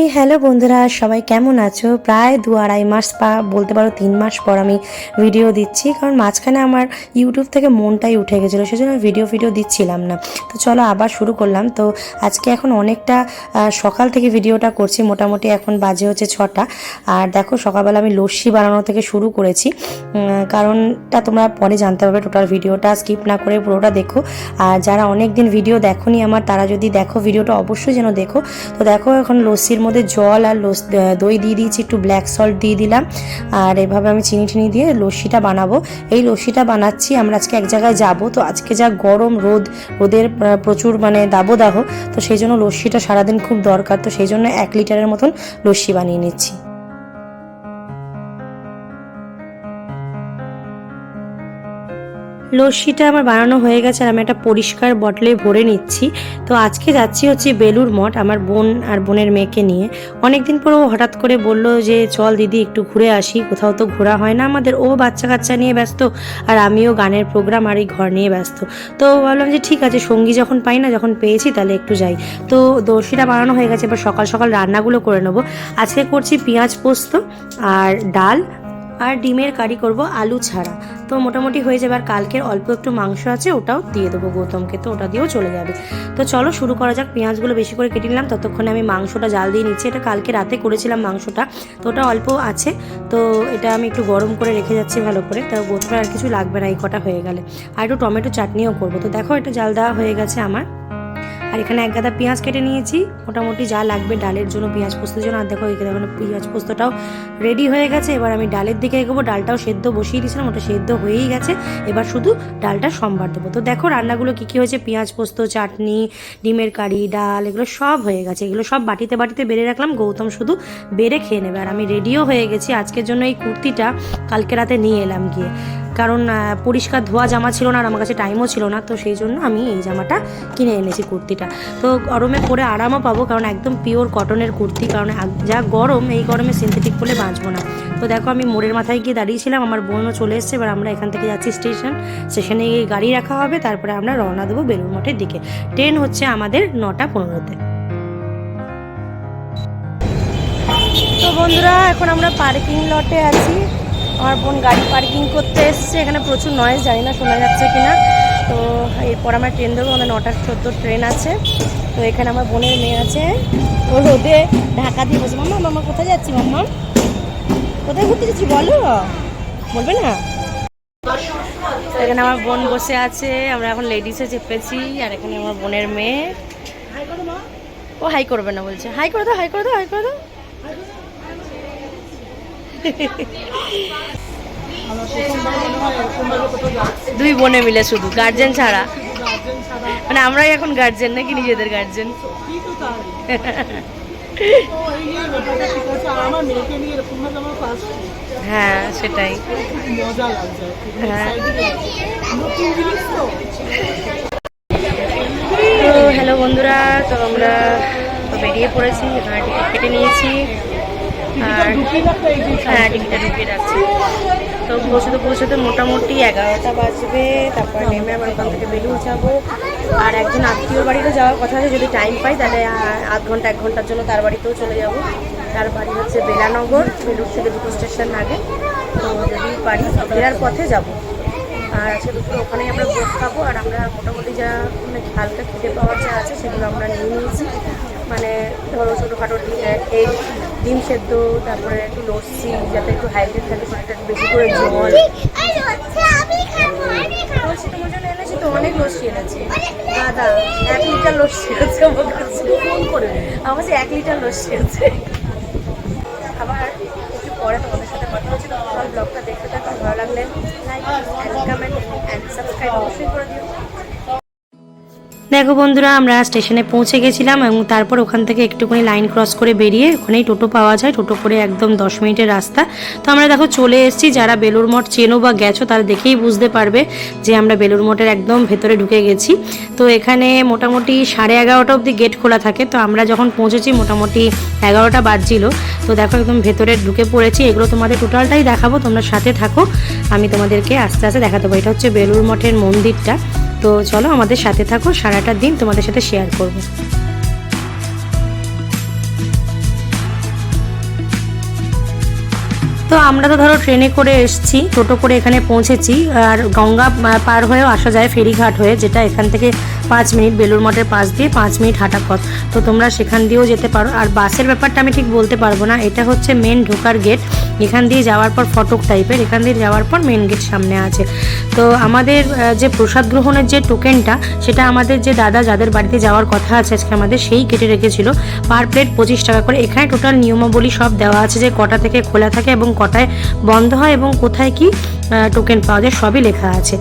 এই হ্যালো বন্ধুরা, সবাই কেমন আছো? প্রায় দু আড়াই মাস বা বলতে পারো তিন মাস পর আমি ভিডিও দিচ্ছি, কারণ মাঝখানে আমার ইউটিউব থেকে মনটাই উঠে গেছিল, সেজন্য ভিডিও ভিডিও দিচ্ছিলাম না। তো চলো আবার শুরু করলাম। তো আজকে এখন অনেকটা সকাল থেকে ভিডিওটা করছি, মোটামুটি এখন বাজে হচ্ছে ছটা। আর দেখো সকালবেলা আমি লস্যি বানানো থেকে শুরু করেছি। কারণটা তোমরা পরে জানতে পারবে, টোটাল ভিডিওটা স্কিপ না করে পুরোটা দেখো। আর যারা অনেক দিন ভিডিও দেখোনি আমার, তারা যদি দেখো ভিডিওটা অবশ্যই যেন দেখো। তো দেখো এখন লস্যির মধ্যে জল আর লস- দই দিয়ে দিয়েছি, একটু ব্ল্যাক সল্ট দিয়ে দিলাম। আর এভাবে আমি চিনি টিনি দিয়ে লস্যিটা বানাবো। এই লস্যিটা বানাচ্ছি, আমরা আজকে এক জায়গায় যাব। তো আজকে যা গরম রোদ, রোদের প্রচুর মানে দাবদাহ, তো সেই জন্য লস্যিটা সারাদিন খুব দরকার। তো সেই জন্য এক লিটারের মতন লস্যি বানিয়ে নিচ্ছি। লস্যিটা আমার বানানো হয়ে গেছে আর আমি একটা পরিষ্কার বটলে ভরে নিচ্ছি। তো আজকে যাচ্ছি হচ্ছে বেলুর মঠ আমার বোন আর বোনের মেয়েকে নিয়ে। অনেকদিন পর ও হঠাৎ করে বলল যে, চল দিদি, একটু ঘুরে আসি। কোথাও তো ঘোরা হয় না আমাদের। ও বাচ্চা কাচ্চা নিয়ে ব্যস্ত আর আমিও গানের প্রোগ্রাম আর এই ঘর নিয়ে ব্যস্ত। তো ভাবলাম যে, ঠিক আছে, সঙ্গী যখন পাই না, যখন পেয়েছি, তাহলে একটু যাই। তো দর্শিটা বানানো হয়ে গেছে, এবার সকাল সকাল রান্নাগুলো করে নেব। আজকে করছি পেঁয়াজ পোস্ত আর ডাল আর ডিমের কারি করব আলু ছাড়া। তো মোটামুটি হয়ে যাবে আর কালকের অল্প একটু মাংস আছে, ওটাও দিয়ে দেবো গৌতমকে, তো ওটা দিয়েও চলে যাবে। তো চলো শুরু করা যাক, পেঁয়াজগুলো বেশি করে কেটে নিলাম, ততক্ষণে আমি মাংসটা জাল দিয়ে নিচ্ছি। এটা কালকে রাতে করেছিলাম মাংসটা, তো ওটা অল্প আছে। তো এটা আমি একটু গরম করে রেখে যাচ্ছি ভালো করে, তো গৌতমের আর কিছু লাগবে না, এই কটা হয়ে গেলে। আর একটু টমেটো চাটনিও করব। তো দেখো এটা জাল দেওয়া হয়ে গেছে আমার। আর এখানে এক গাদা পেঁয়াজ কেটে নিয়েছি। মোটামুটি যা লাগবে ডালের জন্য, পেঁয়াজ পোস্তের জন্য। আর দেখো এখানে মানে পেঁয়াজ পোস্তটাও রেডি হয়ে গেছে। এবার আমি ডালের দিকে এগোবো। ডালটাও সেদ্ধ বসিয়ে দিয়েছিলাম, ওটা সেদ্ধ হয়েই গেছে। এবার শুধু ডালটা সম্বার দেবো। তো দেখো, রান্নাগুলো কী কী হয়েছে? পেঁয়াজ পোস্ত, চাটনি, ডিমের কারি, ডাল, এগুলো সব হয়ে গেছে। এগুলো সব বাটিতে বাটিতে বেড়ে রাখলাম। গৌতম শুধু বেড়ে খেয়ে নেবে। আর আমি রেডিও হয়ে গেছি। আজকের জন্য এই কুর্তিটা কালকে রাতে নিয়ে এলাম গিয়ে। কারণ পরিষ্কার ধোয়া জামা ছিল না আর আমার কাছে টাইমও ছিল না, তো সেই জন্য আমি এই জামাটা কিনে এনেছি কুর্তিটা। তো গরমে পরে আরামও পাবো কারণ একদম পিওর কটনের কুর্তি, কারণ যা গরম, এই গরমে সিনথেটিক পরলে বাঁচবো না। তো দেখো আমি মোড়ের মাথায় গিয়ে দাঁড়িয়েছিলাম, আমার বোনও চলে এসেছে, এবার আমরা এখান থেকে যাচ্ছি স্টেশন স্টেশনে গিয়ে গাড়ি রাখা হবে, তারপরে আমরা রওনা দেবো বেলুর মঠের দিকে। ট্রেন হচ্ছে আমাদের নটা পনেরোতে। তো বন্ধুরা, এখন আমরা পার্কিং লটে আছি। আমার বোন গাড়ি পার্কিং করতে এসছে, এখানে প্রচুর নয়েজ জানি না শোনা যাচ্ছে কিনা। তো এরপর আমরা ট্রেন ধরবো, আমাদের নটার চোদ্দ ট্রেন আছে। তো এখানে আমার বোনের মেয়ে আছে। ও রোদে ঢাকা দিয়ে বসে, মাম্মা মামা কোথায় যাচ্ছি, মাম্মা? কোথায় ঘুরতে যাচ্ছি, বলো? বলবে না? এখানে আমার বোন বসে আছে, আমরা এখন লেডিসে চেপেছি, আর এখানে আমার বোনের মেয়ে। ও হাই করবে না বলছে। হাই করে দাও হাই করে দাও হাই করে দাও। দুই বোনে মিলে শুধু গার্জেন ছাড়া। মানে আমরাই এখন গার্জেন নাকি নিজেদের গার্জেন হ্যাঁ সেটাই। হ্যাঁ। তো হ্যালো বন্ধুরা, তো আমরা বেরিয়ে পড়েছি, এখানে টিকিট কেটে নিয়েছি। আর হ্যাঁ টিকিটটা ঢুকিয়ে রাখছি। তো পৌঁছতে পৌঁছতে মোটামুটি এগারোটা বাজবে তারপর নেমে আবার ওখান থেকে বেলুর যাব। আর একজন আত্মীয়র বাড়িতে যাওয়ার কথা আছে যদি টাইম পাই তাহলে আধ ঘণ্টা এক ঘণ্টার জন্য তার বাড়িতেও চলে যাব। তার বাড়ি হচ্ছে বেলানগর বেলুর থেকে দুটো স্টেশন আগে। তো যদি পারি ফেরার পথে যাব। আর আজকে দুপুরে ওখানেই আমরা ভোগ খাব। আর আমরা মোটামুটি যা মানে হালকা খেতে পাওয়ার যা আছে সেগুলো আমরা নিয়ে নিয়েছি। মানে ধরো ছোটোখাটো এগ ডিম সেদ্ধ তারপরে একটু লস্যি যাতে একটু হাইড্রেট থাকে সেটা একটু বেশি করে জল। লস্যি তোমার জন্য এনেছি তো অনেক লস্যি এনেছি। দাদা এক লিটার লস্যি আছে আমার কাছে। ফোন করে আমার কাছে এক লিটার লস্যি আছে। আবার একটু পরে তোমাদের সাথে কথা হচ্ছে তোমার ব্লগটা দেখতে থাকো ভালো লাগলে like and comment and subscribe অবশ্যই করে দিও। দেখো বন্ধুরা, আমরা স্টেশনে পৌঁছে গেছিলাম এবং তারপর ওখান থেকে একটুখানি লাইন ক্রস করে বেরিয়ে ওখানেই টোটো পাওয়া যায়। টোটো করে একদম দশ মিনিটের রাস্তা। তো আমরা দেখো চলে এসেছি। যারা বেলুর মঠ চেনো বা গেছো, তারা দেখেই বুঝতে পারবে যে আমরা বেলুর মঠের একদম ভেতরে ঢুকে গেছি। তো এখানে মোটামুটি সাড়ে এগারোটা অবধি গেট খোলা থাকে। তো আমরা যখন পৌঁছেছি, মোটামুটি এগারোটা বাজছিল। তো দেখো একদম ভেতরে ঢুকে পড়েছি। এগুলো তোমাদের টোটালটাই দেখাবো, তোমরা সাথে থাকো। আমি তোমাদেরকে আস্তে আস্তে দেখাতে পারি এটা হচ্ছে বেলুর মঠের মন্দিরটা। তো চলো আমাদের সাথে থাকো, সারাটা দিন তোমাদের সাথে শেয়ার করব। তো আমরা তো ধরো ট্রেনে করে এসছি, টোটো করে এখানে পৌঁছেছি, আর গঙ্গা পার হয়েও আসা যায়, ফেরিঘাট হয়ে, যেটা এখান থেকে পাঁচ মিনিট বেলুর মঠের পাশ দিয়ে পাঁচ মিনিট হাঁটা পথ। তো তোমরা সেখান দিয়েও যেতে পারো। আর বাসের ব্যাপারটা আমি ঠিক বলতে পারব না। এটা হচ্ছে মেন ঢোকার গেট এখান দিয়ে যাওয়ার পর ফটক টাইপের এখান দিয়ে যাওয়ার পর মেন গেট সামনে আছে। তো আমাদের যে প্রসাদ গ্রহণের যে টোকেনটা সেটা আমাদের যে দাদা, যাদের বাড়িতে যাওয়ার কথা আছে আজকে আমাদের, সেই কেটে রেখেছিল। পার প্লেট পঁচিশ টাকা করে। এখানে টোটাল নিয়মাবলী সব দেওয়া আছে যে কটা থেকে খোলা থাকে এবং কটায় বন্ধ হয় এবং কোথায় কি টোকেন পাওয়া যায়, সবই লেখা আছে।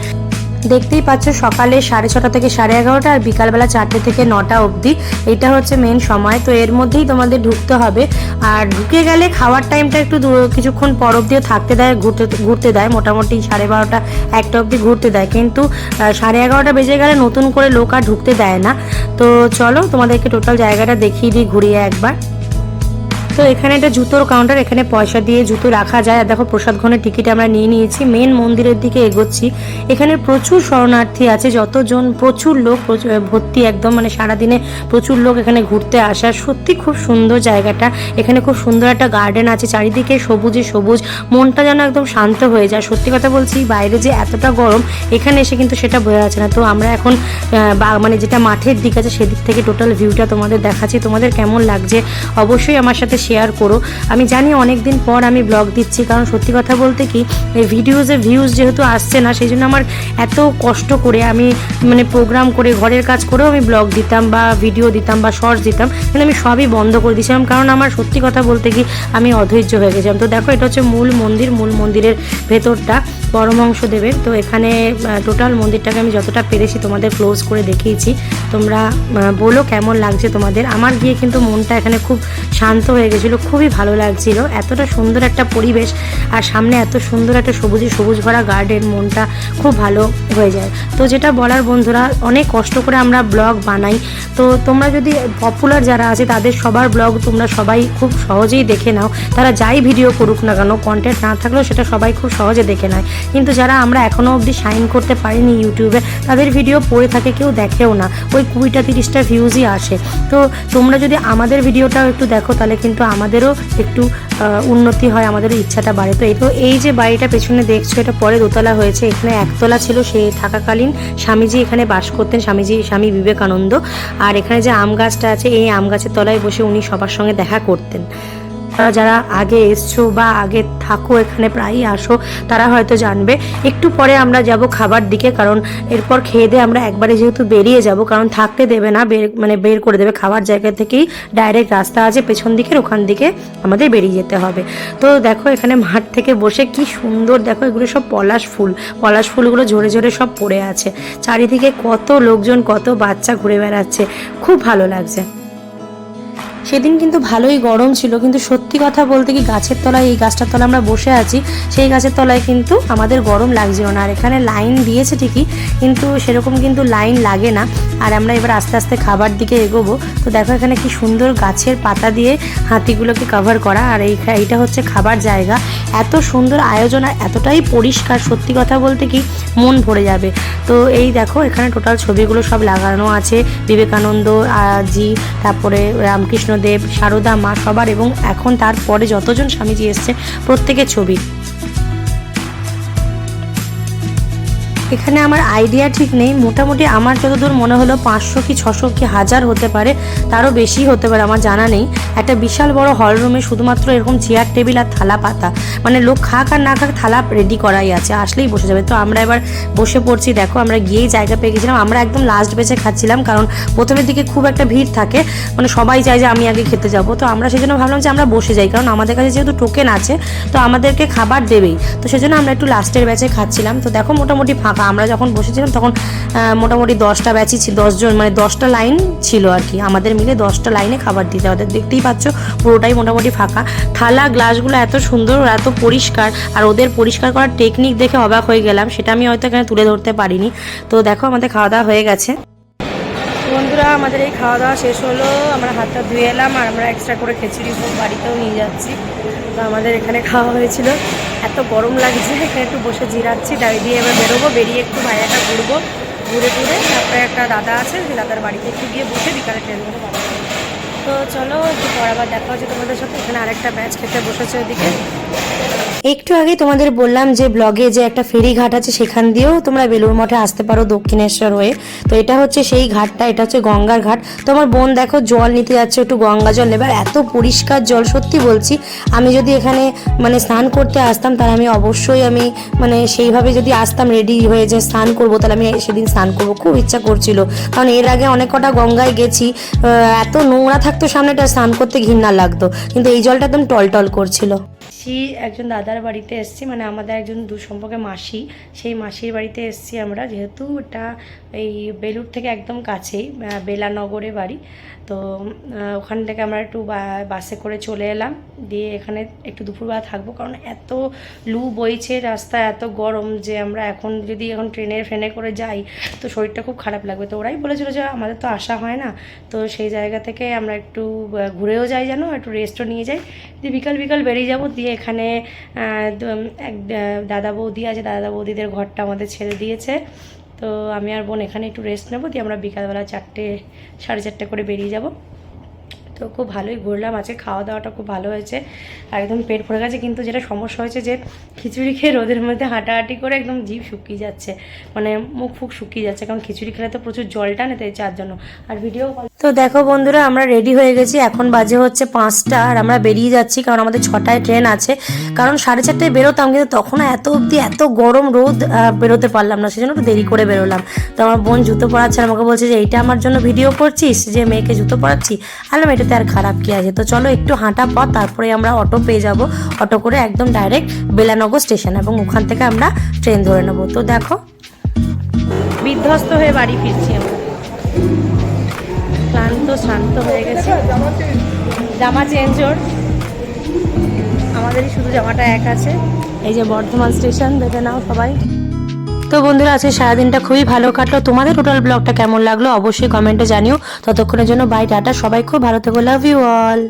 দেখতেই পাচ্ছ সকালে সাড়ে ছটা থেকে সাড়ে এগারোটা আর বিকালবেলা চারটে থেকে নটা অবধি। এটা হচ্ছে মেন সময়। তো এর মধ্যেই তোমাদের ঢুকতে হবে। আর ঢুকে গেলে খাওয়ার টাইমটা একটু কিছুক্ষণ পর অবধিও থাকতে দেয়, ঘুরতে ঘুরতে দেয়। মোটামুটি সাড়ে বারোটা, একটা অবধি ঘুরতে দেয়। কিন্তু সাড়ে এগারোটা বেজে গেলে নতুন করে লোক আর ঢুকতে দেয় না। তো চলো তোমাদেরকে টোটাল জায়গাটা দেখিয়ে দিই, ঘুরিয়ে একবার। তো এখানে একটা জুতোর কাউন্টার এখানে পয়সা দিয়ে জুতো রাখা যায়। আর দেখো, প্রসাদ ঘনের টিকিট আমরা নিয়ে নিয়েছি। মেন মন্দিরের দিকে এগোচ্ছি। এখানে প্রচুর শরণার্থী আছে। যতজন, প্রচুর লোক ভর্তি একদম। মানে সারাদিনে প্রচুর লোক এখানে ঘুরতে আসে। সত্যি খুব সুন্দর জায়গাটা। এখানে খুব সুন্দর একটা গার্ডেন আছে। চারিদিকে সবুজে সবুজ। মনটা যেন একদম শান্ত হয়ে যায়। সত্যি কথা বলছি, বাইরে যে এতটা গরম, এখানে এসে কিন্তু সেটা বোঝা যাচ্ছে না। তো আমরা এখন মানে যেটা মাঠের দিক আছে, সেদিক থেকে টোটাল ভিউটা তোমাদের দেখাচ্ছি। তোমাদের কেমন লাগছে? অবশ্যই আমার সাথে শেয়ার করো। আমি জানি অনেক দিন পর আমি ব্লগ দিচ্ছি, কারণ সত্যি কথা বলতে কি, এই ভিডিওজে ভিউজ যেহেতু আসছে না, সেই জন্য আমার এত কষ্ট করে আমি মানে প্রোগ্রাম করে, ঘরের কাজ করেও আমি ব্লগ দিতাম বা ভিডিও দিতাম বা শর্টস দিতাম, কিন্তু আমি সবই বন্ধ করে দিয়েছিলাম, কারণ আমার সত্যি কথা বলতে কি, আমি অধৈর্য হয়ে গেছিলাম। তো দেখো, এটা হচ্ছে মূল মন্দির, মূল মন্দিরের ভেতরটা। পরমহংস দেবের তো এখানে টোটাল মন্দিরটাকে আমি যতটা পেরেছি তোমাদের ক্লোজ করে দেখিয়েছি। তোমরা বলো কেমন লাগছে তোমাদের। আমার গিয়ে কিন্তু মনটা এখানে খুব শান্ত হয়ে গেছিল, খুবই ভালো লাগছিল। এতটা সুন্দর একটা পরিবেশ আর সামনে এত সুন্দর একটা সবুজে সবুজ ভরা গার্ডেন মনটা খুব ভালো হয়ে যায়। তো যেটা বলার বন্ধুরা, অনেক কষ্ট করে আমরা ব্লগ বানাই। তো তোমরা যদি পপুলার যারা আছে, তাদের সবার ব্লগ তোমরা সবাই খুব সহজেই দেখে নাও। তারা যাই ভিডিও করুক না কেন কন্টেন্ট না থাকলেও সেটা সবাই খুব সহজে দেখে নেয়। কিন্তু যারা আমরা এখনও অবধি সাইন করতে পারিনি ইউটিউবে, তাদের ভিডিও পড়ে থাকে, কেউ দেখেও না। ওই কুড়িটা, তিরিশটা ভিউজই আসে। তো তোমরা যদি আমাদের ভিডিওটাও একটু দেখো, তাহলে কিন্তু আমাদেরও একটু উন্নতি হয় আমাদেরও ইচ্ছাটা বাড়ে। তো এই তো এই যে বাড়িটা পেছনে দেখছ, এটা পরে দোতলা হয়েছে। এখানে একতলা ছিল, সে থাকাকালীন স্বামীজি এখানে বাস করতেন, স্বামীজি, স্বামী বিবেকানন্দ। আর এখানে যে আম গাছটা আছে, এই আম গাছের তলায় বসে উনি সবার সঙ্গে দেখা করতেন। যারা আগে এসছো বা আগে থাকো, এখানে প্রায়ই আসো, তারা হয়তো জানবে। একটু পরে আমরা যাব খাবার দিকে, কারণ এরপর খেয়ে দিয়ে আমরা একবারে যেহেতু বেরিয়ে যাব, কারণ থাকতে দেবে না, বের মানে বের করে দেবে। খাবার জায়গা থেকেই ডাইরেক্ট রাস্তা আছে, পেছন দিকের, ওখান দিকে আমাদের বেরিয়ে যেতে হবে। তো দেখো, এখানে মাঠ থেকে বসে কি সুন্দর, দেখো, এগুলো সব পলাশ ফুল। পলাশ ফুলগুলো ঝরে ঝরে সব পড়ে আছে। চারিদিকে কত লোকজন, কত বাচ্চা ঘুরে বেড়াচ্ছে। খুব ভালো লাগছে। সেদিন কিন্তু ভালোই গরম ছিল, কিন্তু সত্যি কথা বলতে কি গাছের তলায়, এই গাছটার তলায় আমরা বসে আছি, সেই গাছের তলায় কিন্তু আমাদের গরম লাগছিল না। আর এখানে লাইন দিয়েছে ঠিকই, কিন্তু সেরকম কিন্তু লাইন লাগে না। আর আমরা এবার আস্তে আস্তে খাবার দিকে এগোবো। তো দেখো এখানে কি সুন্দর গাছের পাতা দিয়ে হাতিগুলোকে কভার করা। আর এই এইটা হচ্ছে খাবার জায়গা। এত সুন্দর আয়োজন আর এতটাই পরিষ্কার, সত্যি কথা বলতে কি মন ভরে যাবে। তো এই দেখো এখানে টোটাল ছবিগুলো সব লাগানো আছে। বিবেকানন্দ জি, তারপরে রামকৃষ্ণদেব সারদা মা সবার এবং এখন তারপরে যতজন স্বামীজি এসছে প্রত্যেকের ছবি। এখানে আমার আইডিয়া ঠিক নেই। মোটামুটি আমার যতদূর মনে হলো পাঁচশো কি ছশো কি হাজার হতে পারে, তারও বেশি হতে পারে, আমার জানা নেই। একটা বিশাল বড় হল রুমে শুধুমাত্র এরকম চেয়ার টেবিল আর থালা পাতা। মানে লোক খাক আর না খাক থালা রেডি করাই আছে, আসলেই বসে যাবে। তো আমরা এবার বসে পড়ছি, দেখো আমরা গিয়েই জায়গা পেয়ে গেছিলাম। আমরা একদম লাস্ট বেঁচে খাচ্ছিলাম, কারণ প্রথমের দিকে খুব একটা ভিড় থাকে। মানে সবাই চায় যে আমি আগে খেতে যাব। তো আমরা সেই জন্য ভাবলাম যে আমরা বসে যাই, কারণ আমাদের কাছে যেহেতু টোকেন আছে, তো আমাদেরকে খাবার দেবেই। তো সেজন্য আমরা একটু লাস্টের ব্যাচে খাচ্ছিলাম। তো দেখো মোটামুটি ফাঁকা আমরা যখন বসেছিলাম তখন মোটামুটি দশটা ব্যাচই ছিল, দশজন মানে দশটা লাইন ছিল আর কি। আমাদের মিলে দশটা লাইনে খাবার দিতে ওদের দেখতেই পাচ্ছ পুরোটাই মোটামুটি ফাঁকা। থালা, গ্লাসগুলো এত সুন্দর, এত পরিষ্কার, আর ওদের পরিষ্কার করার টেকনিক দেখে অবাক হয়ে গেলাম। সেটা আমি হয়তো এখানে তুলে ধরতে পারিনি। তো দেখো, আমাদের খাওয়া দাওয়া হয়ে গেছে। বন্ধুরা, আমাদের এই খাওয়া দাওয়া শেষ হলো। আমরা হাতটা ধুয়ে এলাম আর আমরা এক্সট্রা করে খিচুড়ি বাড়িতেও নিয়ে যাচ্ছি। তো আমাদের এখানে খাওয়া হয়েছিল। এত গরম লাগছে, এখানে একটু বসে জিরাচ্ছি, তাই দিয়ে এবার বেরোবো, বেরিয়ে একটু ভাইয়াটা ঘুরবো। ঘুরে ঘুরে তারপরে একটা দাদা আছে সেই দাদার বাড়িতে একটু গিয়ে বসে বিকালে ট্রেন ধরে বাড়ি তো চলো একটু পর আবার দেখা হচ্ছে তোমাদের সাথে। এখানে আরেকটা ব্যাচ খেতে বসেছে ওদিকে। একটু আগে তোমাদের বললাম যে ব্লগে যে একটা ফেরি ঘাট আছে, সেখান দিয়েও তোমরা বেলুর মঠে আসতে পারো দক্ষিণেশ্বর হয়ে। তো এটা হচ্ছে সেই ঘাটটা, এটা হচ্ছে গঙ্গার ঘাট। তো আমার বোন দেখো জল নিতে যাচ্ছে, একটু গঙ্গা জল নেবে। এত পরিষ্কার জল, সত্যি বলছি, আমি যদি এখানে মানে স্নান করতে আসতাম, তাহলে আমি অবশ্যই আমি মানে সেইভাবে যদি আসতাম রেডি হয়ে যে স্নান করব, তাহলে আমি সেদিন স্নান করব। খুব ইচ্ছা করছিল। কারণ এর আগে অনেক কটা গঙ্গায় গেছি এত নোংরা থাকতো সামনেটা, স্নান করতে ঘৃণা লাগতো। কিন্তু এই জলটা একদম টলটল করছিল। এসছি, একজন দাদার বাড়িতে এসছি মানে আমাদের একজন দু সম্পর্কে মাসি, সেই মাসির বাড়িতে এসছি আমরা, যেহেতু এটা এই বেলুর থেকে একদম কাছেই বেলানগরে বাড়ি। তো ওখান থেকে আমরা একটু বাসে করে চলে এলাম। দিয়ে এখানে একটু দুপুরবেলা থাকব, কারণ এত লু বইছে রাস্তা, এত গরম যে আমরা এখন যদি এখন ট্রেনে ফ্রেনে করে যাই, তো শরীরটা খুব খারাপ লাগবে। তো ওরাই বলেছিল যে আমাদের তো আসা হয় না। তো সেই জায়গা থেকে আমরা একটু ঘুরেও যাই জানো একটু রেস্টও নিয়ে যাই। দিয়ে বিকাল বিকাল বেরিয়ে যাব। দিয়ে এখানে এক দাদা বৌদি আছে, দাদা বৌদিদের ঘরটা আমাদের ছেড়ে দিয়েছে। তো আমি আর বোন এখানে একটু রেস্ট নেব, দিয়ে আমরা বিকালবেলা চারটে, সাড়ে চারটে করে বেরিয়ে যাব। তো খুব ভালোই ঘুরলাম। আজকে খাওয়া দাওয়াটা খুব ভালো হয়েছে। আর একদম পেট ভরে গেছে, কিন্তু যেটা সমস্যা হয়েছে যে খিচুড়ি খেয়ে রোদের মধ্যে হাঁটাহাঁটি করে একদম জিভ শুকিয়ে যাচ্ছে। মানে মুখ ফুক শুকিয়ে যাচ্ছে, কারণ খিচুড়ি খেলে তো প্রচুর জল টানে তাই যার জন্য আর ভিডিও তো দেখো বন্ধুরা, আমরা রেডি হয়ে গেছি। এখন বাজে হচ্ছে পাঁচটা আর আমরা বেরিয়ে যাচ্ছি, কারণ আমাদের ছটায় ট্রেন আছে। কারণ সাড়ে চারটায় বেরোতাম, কিন্তু তখন এত অবধি এত গরম রোদ বেরোতে পারলাম না। সেজন্য একটু দেরি করে বেরোলাম। তো আমার বোন জুতো পরাচ্ছে আমাকে বলছে যে, এইটা আমার জন্য ভিডিও করছিস? যে মেয়েকে জুতো পরাচ্ছি? আলাম এটাতে আর খারাপ কি আছে? তো চলো একটু হাঁটা পথ, তারপরে আমরা অটো পেয়ে যাব। অটো করে একদম ডাইরেক্ট বেলানগর স্টেশন এবং ওখান থেকে আমরা ট্রেন ধরে নেব। তো দেখো, বিধ্বস্ত হয়ে বাড়ি ফিরছি আমরা। ক্লান্ত, শান্ত হয়ে গেছে। জামা চেঞ্জ ওর। আমাদেরই শুধু জামাটা এক আছে। এই যে বর্ধমান স্টেশন দেখে নাও সবাই। তো বন্ধুরা, আজকে সারাদিনটা খুবই ভালো কাটলো। তোমাদের টোটাল ব্লগটা কেমন লাগল অবশ্যই কমেন্টে জানিও। ততক্ষণের জন্য বাই টাটা। সবাই খুব ভালো থেকো। Love you all